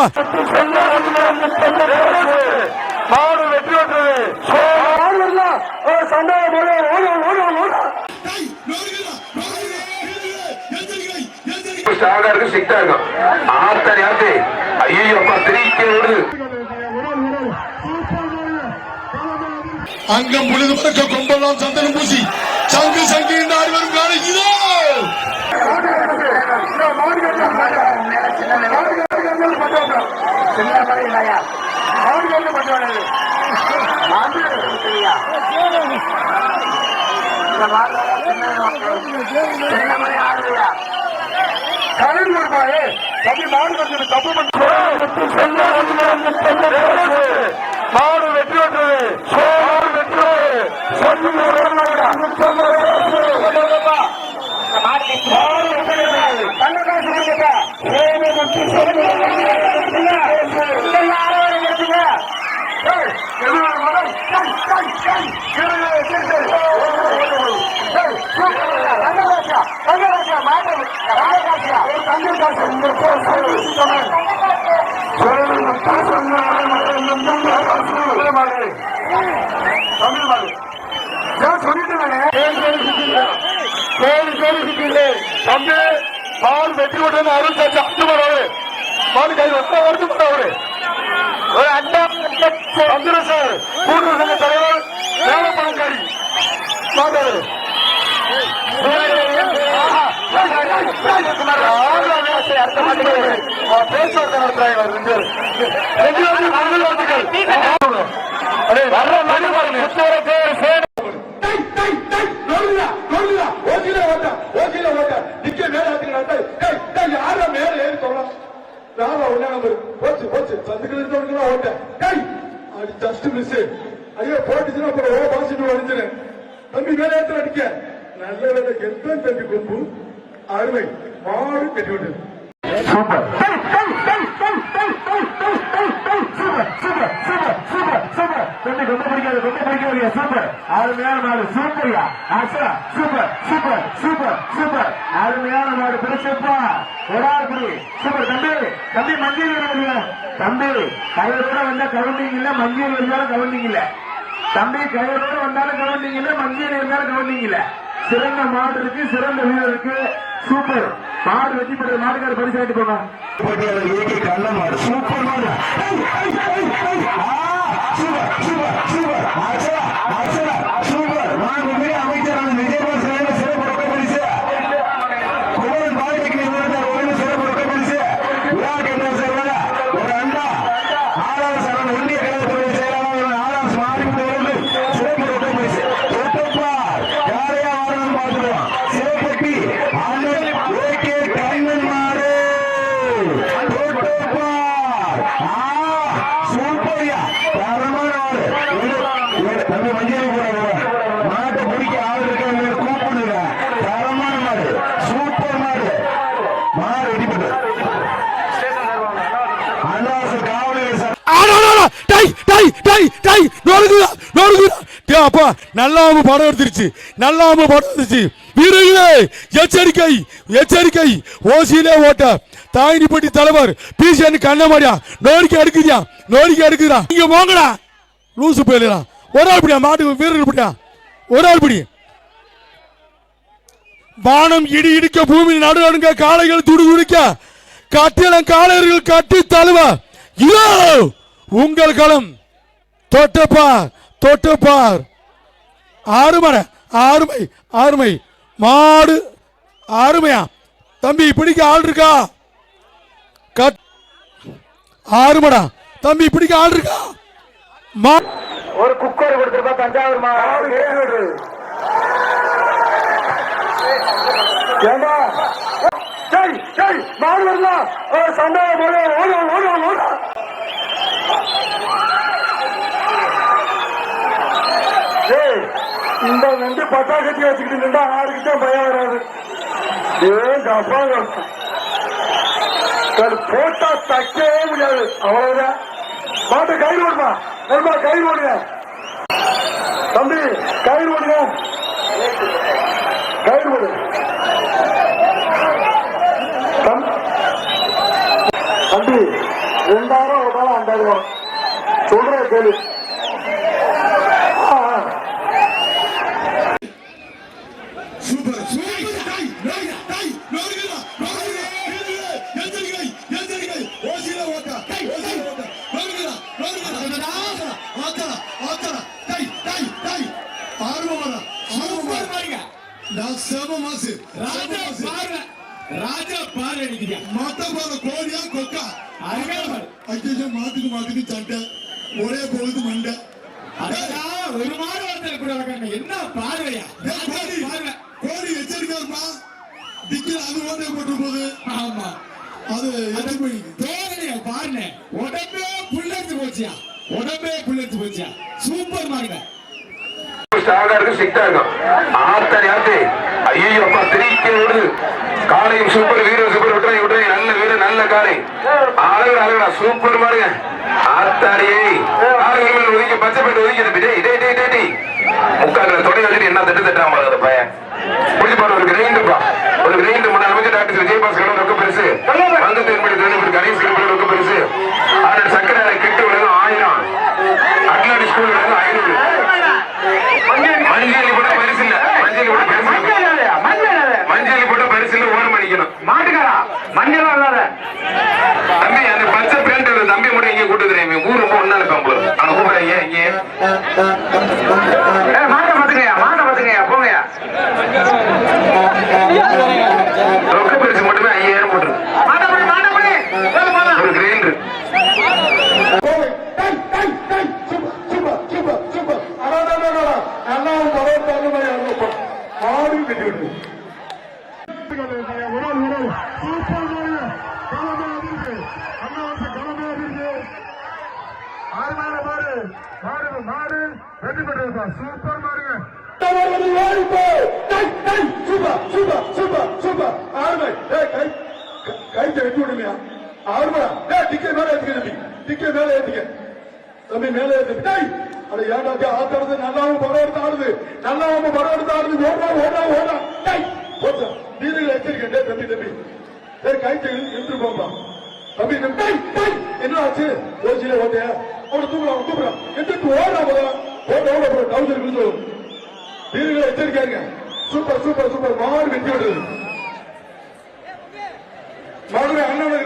அப்பா மாடு வெற்றி பெற்றது சண்டை ஓட ஓட இருக்கும் ஆத்தடி ஆத்தி ஐயோ அப்பா திரிக்க அங்கம் பொழுது கொம்பெல்லாம் சந்தனம் பூசி சங்கு சங்கு என்று ஆடி வரும் காலை இதோ. கரண்ட் கொடுப்பாரு தம்பி மாடு கொஞ்சம் தப்பு பண்ணி மாடு வெற்றி பெற்றது மாடு வெற்றி தம்பி பால் வெற்றி கொண்டு அருள் சாட்சி அத்துமர் அவரு பால் கை ஒத்த வருத்தம் அவரு ஒரு அண்ணா சந்திர கூட்டுறவு சங்க தலைவர் வேலப்பழங்காரி நடத்துறாங்க தம்பி மேல ஏற்ற அடிக்க. நல்ல வேலை கெத்தன் தம்பி கொம்பு? அருமை. மாடு கட்டி விட்டு. சூப்பர் தம்பி ரொக்க அருமையான மாடு சூப்பர்யா ஆக்சுவலா சூப்பர் சூப்பர் சூப்பர் சூப்பர் அருமையான மாடு பிடிச்சப்பா ஒடார்படி சூப்பர் தம்பி தம்பி மஞ்சள் வருவீங்க தம்பி கையோட வந்தா கவுண்டிங் இல்ல மஞ்சள் இருந்தாலும் கவுண்டிங் இல்ல தம்பி கையோட வந்தாலும் கவுண்டிங் இல்ல மஞ்சள் இருந்தாலும் கவுண்டிங் இல்ல சிறந்த மாடு இருக்கு சிறந்த வீரர் இருக்கு சூப்பர் மாடு வெற்றி பெற்ற மாடுகார பரிசு வாங்கிட்டு போங்க சூப்பர் மாடு சூப்பர்யா தரமான ஆளு தம்பி மஞ்சள் போறாங்க மாட்டை பிடிக்க ஆள் இருக்காங்க கூப்பிடுங்க தரமான மாடு சூப்பர் மாடு மாடு வெடிப்பது அண்ணாசு காவலி சார் ஆடாடா டை டை டை டை நொறுங்குதா நொறுங்குதா டேய் அப்பா நல்லாம படம் எடுத்துருச்சு நல்லாம படம் எடுத்துச்சு வீரர்களே எச்சரிக்கை எச்சரிக்கை ஓசியிலே ஓட்ட தாயினிப்பட்டி தலைவர் பிசிஎன் கண்ணமாடியா நோடிக்க எடுக்குதியா நோடிக்க எடுக்குதா இங்க போங்கடா லூசு போயிடலாம் ஒரு ஆள் பிடியா மாட்டு வீரர்கள் பிடியா ஒரு ஆள் பிடி வானம் இடி இடிக்க பூமி நடு நடுங்க காளைகள் துடி துடிக்க. கட்டிடம் காளையர்கள் கட்டி தழுவ. இதோ உங்கள் களம். தொட்டப்பார் தொட்டப்பார். ஆறுமலை ஆறுமை ஆறுமை. மாடு ஆறுமையா? தம்பி பிடிக்க ஆள் இருக்கா? கட் ஆறுமடா. தம்பி பிடிக்க ஆள் இருக்கா? மா ஒரு குக்கர் கொடுத்திருப்பா தஞ்சாவூர் மாடு ஏண்டா? டேய் சரி மாடு வரலாம் சண்டை போடு ஓடு ஓடு ஓடு இந்த நண்டு பட்டா கட்டி வச்சுக்கிட்டு நின்றா யாருக்கிட்ட பயம் வராது. ஏன் கப்பா போட்டா தைக்கவே முடியாது. அவ்வளவுதான். மாட்டு கயிறு ஓடுமா? நண்பா கயிறு ஓடுங்க. தம்பி கயிறு ஓடுங்க. கயிறு தம்பி ரெண்டாயிரம் ஒரு நாள் அண்டாயிரம் சொல்ற கேள்வி சேம மாசு ராஜா பாரு. ராஜா பாரு அடிக்கிறீங்க மாத்தா பாரு கோழியா கொக்கா. பாரு. ஐயோ மாட்டுக்கு மாட்டுக்கு சண்டை. ஒரே பொழுது மண்டை. ஒரு மாடு கூட என்ன பார்வையா? கோழி. கோழி எச்சரிக்கையாருப்பா டிக்கில் அது ஓட்டை போட்டு போகுது ஆமா. அது மணி தோரணைய பாருங்க உடம்பே புல்லெடுத்து போச்சியா? உடம்பே புல்லெடுத்து போச்சியா? சூப்பர் மாடுங்க. ஸ்ட்ராங்கா இருக்கும் ஸ்ட்ரிக்டா இருக்கும் ஐயோ அப்பா திரிக்க விடுது காலையும் சூப்பர் வீரர் சூப்பர் விட்டுறாங்க விட்டுறாங்க நல்ல வீரர் நல்ல காலை. அழகு அழகுடா சூப்பர் பாருங்க. ஆத்தாரியே காலை ஒதுக்கி பச்சை பேட்டு ஒதுக்கி தம்பி டேய் இதே டேய் டேய். முக்கால தொடை வச்சுட்டு என்ன தட்டு தட்டாம பாருங்க அந்த பையன். பாரு ஒரு கிரைண்டுப்பா ஒரு கிரைண்டு முன்னாள் அமைச்சர் டாக்டர் விஜயபாஸ்கர் ரொம்ப பெருசு. வந்து தென்படி திருநெல்வேலி கணேஷ் கிருப்பி ரொம்ப பெருசு ஆறு சக்கரை கிட்டு விழுந்து ஆயிரம் அட்லாடி ஸ்கூல் விழுந்து ஐநூறு மஞ்சள் போட்ட பரிசு இல்ல மஞ்சள் போட்ட பரிசு இல்ல. மஞ்சள் போட்ட பரிசு பண்ணிக்கணும் மாட்டுக்காரா மஞ்சள் இல்லாத. தம்பி அந்த பச்சை பேண்ட் தம்பி மட்டும் இங்க கூட்டு வந்துடுறேன் ஊர் ரொம்ப ஒன்னா இருப்பான் கூப்பிடுறேன் ஏன் இங்கே? மாட்டை பாத்துக்கயா மாட்டை பாத்துக்கயா போங்கயா. ரொக்க பரிசு மட்டுமே ஐயாயிரம் போட்டுரு மாட்டை மாட்டை ஒரு கிரைண்டர் கோவை டை டை டை சூப்பர் சூப்பர் சூப்பர் சூப்பர் அடடடடடா எல்லாம் பரவாயில்லை மாதிரி அனுப்ப ஆடி வெட்டி விட்டு ஒரு ஒரு சூப்பர் மாடு கலமையா இருக்கு அண்ணா வந்து கலமையா இருக்கு ஆறுமான மாடு மாடு மாடு வெற்றி பெற்றிருக்கா சூப்பர் மாடுங்க சூப்பர் சூப்பர். ஆர்மை சூப்பர் கை கைத்தை வெட்டி விடுமையா? ஆர்மா டே டிக்கெட் மேல ஏத்துக்க தம்பி. டிக்கெட் மேல ஏத்துக்க. தம்பி மேல ஏத்துக்க டேய் அட ஏன்டா டேய் ஆத்துறது நல்லாவும் படம் எடுத்து ஆடுது. நல்லாவும் படம் எடுத்து ஆடுது. ஓடா ஓடா ஓடா டேய் போச்சா. வீரர்கள் எச்சரிக்கை. டேய் தம்பி தம்பி. டேய் கைத்தை இழுத்து போம்பா தம்பி நம்ம டேய் டேய் என்ன ஆச்சு? ஓசில ஓட்டையா? அவனை தூக்குறான் தூக்குறான் எந்திரிச்சு ஓடா போதா ஓட ஓட போற டவுசர் விழுந்து வீரர்களை எச்சரிக்கையாருங்க சூப்பர் சூப்பர் சூப்பர். மாடு வெற்றி விடுறது மதுரை அண்ணாமலை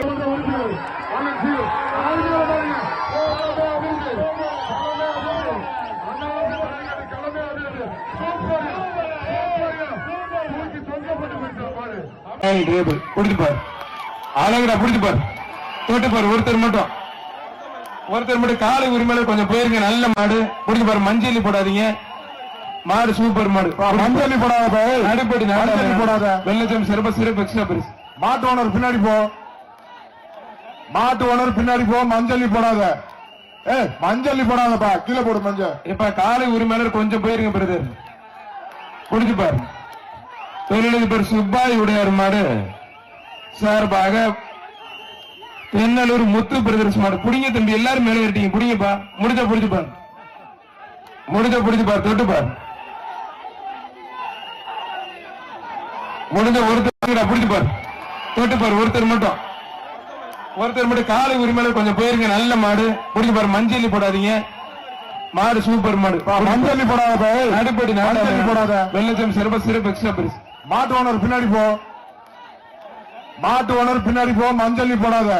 பாரு. பாரு. பாரு ஒருத்தர் மட்டும். ஒருத்தர் மட்டும் காலை உரிமையில கொஞ்சம் போயிருங்க. நல்ல மாடு. பிடிச்சு பாரு மஞ்சள் போடாதீங்க. மாடு சூப்பர் மாடு. மஞ்சளி போடாத. அடிப்படி மஞ்சளி போடாத. வெள்ளச்சம் சிறப்பு சிறப்பு எக்ஸ்ட்ரா பெருசு. மாட்டு ஓனர் பின்னாடி போ. மாட்டு ஓனர் பின்னாடி போ மஞ்சளி போடாத. ஏ மஞ்சளி போடாதப்பா. கீழே போடு மஞ்சள். இப்ப காலை உரிமையாளர் கொஞ்சம் போயிருங்க பிரதர். பிடிச்சு பாரு. தொழிலதிபர் சுப்பாய் உடையார் மாடு. சார்பாக தென்னலூர் முத்து பிரதர்ஸ் மாடு. புடிங்க தம்பி எல்லாரும் மேலே ஏறிட்டீங்க. புடிங்கப்பா. முடிஞ்ச புடிச்சு பாரு. முடிஞ்ச புடிச்சு பாரு. தொட்டு பாரு. முடிஞ்ச ஒருத்தர் புடிச்சு பாரு. தொட்டு பாரு ஒருத்தர் மட்டும். ஒருத்தர் மட்டும் காலை உரிமையில கொஞ்சம் போயிருங்க நல்ல மாடு. புடிச்சு பாரு மஞ்சளி போடாதீங்க. மாடு சூப்பர் மாடு. மஞ்சளி போடாத அடிப்படி மஞ்சளி போடாத. வெள்ளச்சம் சிறப்பு சிறப்பு எக்ஸ்ட்ரா பெருசு. மாட்டு ஓனர் பின்னாடி போ. மாட்டு ஓனர் பின்னாடி போ மஞ்சளி போடாத.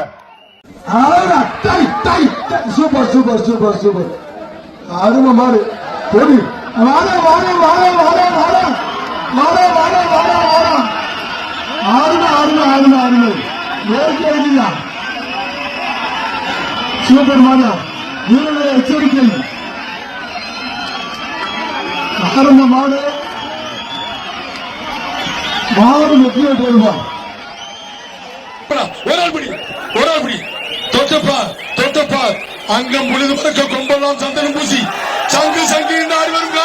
Super super super super. அருமை மாடு. பொடி. வாட வாட வாட வாட வாட வாட வாட வாட. வாட அருமை அருமை அருமை அருமை ஏற்க வைக்கிறா சூப்பர் மாதா வீரர்களை எச்சரிக்கை. ஆரம்ப மாடு. மாடு வெற்றி பெற்றிருப்பான் ஒரு ஆள் பிடி ஒரு ஆள் பிடி. தொட்டப்பா தொட்டப்பா. அங்கம் புழுது பறக்க கொம்பெல்லாம் சந்தனம் பூசி சங்கு சங்கு என்று ஆடி வரும்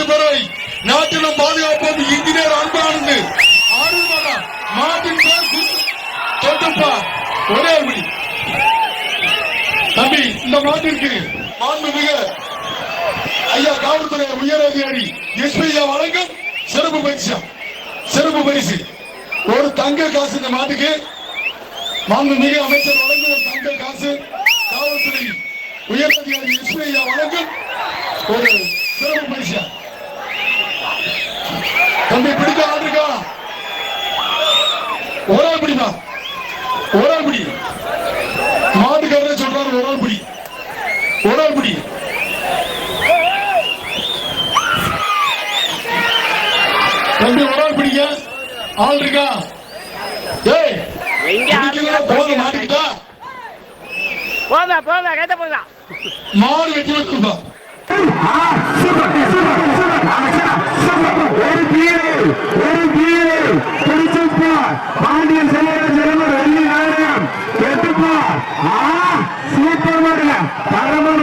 பிஆர் பேரை நாட்டிலும் பாதுகாப்போம் இன்ஜினியர் அன்பானந்து ஆடுமாடா மாட்டின் ஒரே மணி தம்பி இந்த நாட்டிற்கு மாண்புமிகு ஐயா காவல்துறை உயர் அதிகாரி எஸ்பி வழங்கும் சிறப்பு பரிசு. சிறப்பு பரிசு. ஒரு தங்க காசு இந்த நாட்டுக்கு மாண்புமிகு அமைச்சர் வழங்கும் ஒரு தங்க காசு. காவல்துறை உயரதிகாரி எஸ்பி ஐயா வழங்கும் ஒரு சிறப்பு பரிசு. தம்பி பிடிக்க ஆள் இருக்கா ஒரு ஆள் பிடிமா ஒரு ஆள் பிடி மாட்டுக்காரரே சொல்றாரு ஒரு ஆள் பிடி ஒரு ஆள் பிடி தம்பி ஒரு ஆள் பிடிங்க ஆள் இருக்கா? ஏய் போதும் மாட்டிக்கிட்டா? போதா போதா போதா. மாடு வெட்டி ஒரு கீழே ஒரு கீழே பிடிச்சுப்பா பாண்டியன் செல்வன் செல்வன் வெள்ளி நாயகம் கெட்டுப்பா ஆ சூப்பர் மாடுங்க தரமான